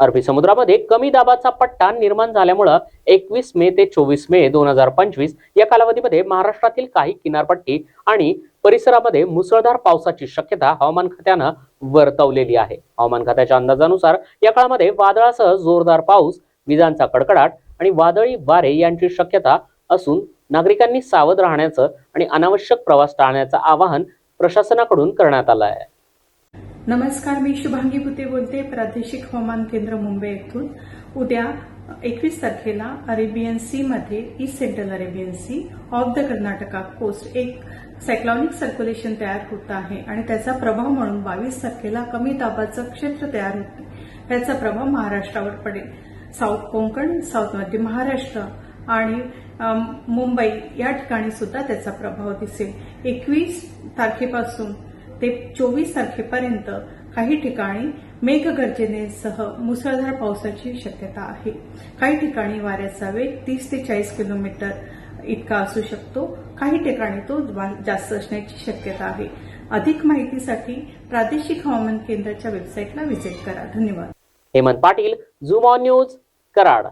अरबी समुद्रामध्ये कमी दाबाचा पट्टा निर्माण झाल्यामुळं एकवीस मे ते चोवीस मे दोन हजार पंचवीस या कालावधीमध्ये महाराष्ट्रातील काही किनारपट्टी आणि परिसरामध्ये मुसळधार पावसाची शक्यता हवामान खात्यानं वर्तवलेली आहे. हवामान खात्याच्या अंदाजानुसार या काळामध्ये वादळासह जोरदार पाऊस विजांचा कडकडाट आणि वादळी वारे यांची शक्यता असून नागरिकांनी सावध राहण्याचं आणि अनावश्यक प्रवास टाळण्याचं आवाहन प्रशासनाकडून करण्यात आलं आहे. नमस्कार मी शुभांगी भुते बोलते प्रादेशिक हवामान केंद्र मुंबई येथून उद्या एकवीस तारखेला अरेबियन सी मध्ये east central Arabian sea of the Karnataka coast एक सायक्लॉनिक सर्क्युलेशन तयार होत आहे आणि त्याचा प्रभाव म्हणून बावीस तारखेला कमी दाबाचं क्षेत्र तयार होते. त्याचा प्रभाव महाराष्ट्रावर पडेल. साऊथ कोंकण साऊथ मध्य महाराष्ट्र आणि मुंबई या ठिकाणी सुद्धा त्याचा प्रभाव दिसेल. एकवीस तारखेपासून ते चोवीस तारखेपर्यंत काही ठिकाणी मेघगर्जनेसह मुसळधार पावसाची शक्यता आहे. काही ठिकाणी वाऱ्याचा वेग तीस ते चाळीस किलोमीटर इतका असू शकतो. काही ठिकाणी तो जास्त असण्याची शक्यता आहे. अधिक माहितीसाठी प्रादेशिक हवामान केंद्राच्या वेबसाईटला व्हिजिट करा. धन्यवाद. Hemant Patil Zoom News Karad.